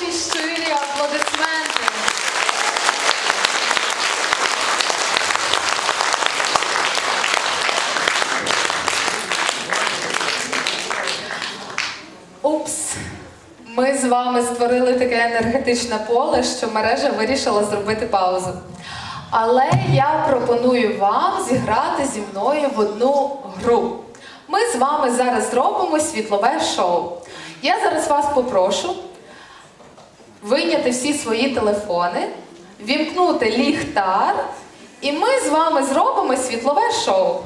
Ваші щирі аплодисменти. Упс. Ми з вами створили таке енергетичне поле, що мережа вирішила зробити паузу. Але я пропоную вам зіграти зі мною в одну гру. Ми з вами зараз зробимо світлове шоу. Я зараз вас попрошу вийняти всі свої телефони, вімкнути ліхтар, і ми з вами зробимо світлове шоу.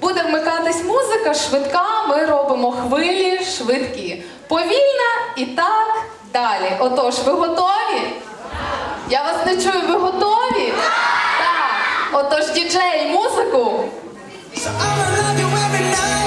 Буде вмикатись музика швидка, ми робимо хвилі швидкі. Повільна і так далі. Отож, ви готові? Я вас не чую, ви готові? Так. Отож, діджей, музику. So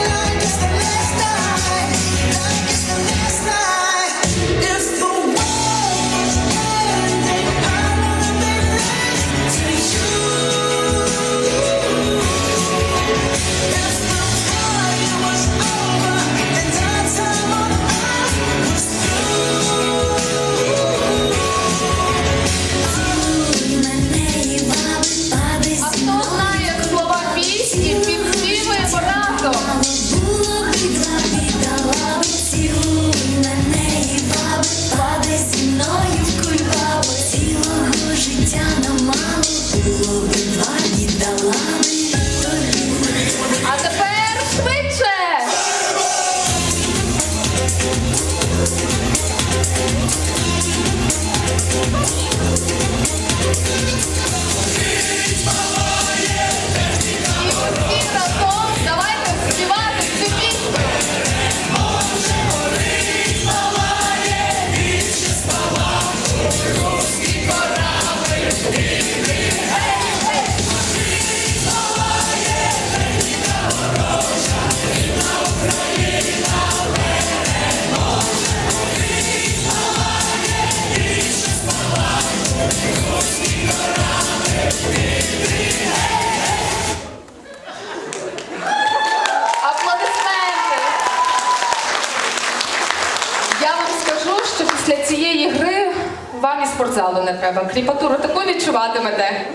після цієї гри вам і спортзалу не треба. Кріпатуру таку відчуватимете.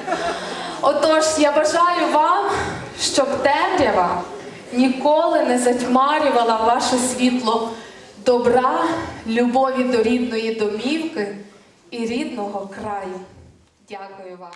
Отож, я бажаю вам, щоб темрява ніколи не затьмарювала ваше світло добра, любові до рідної домівки і рідного краю. Дякую вам.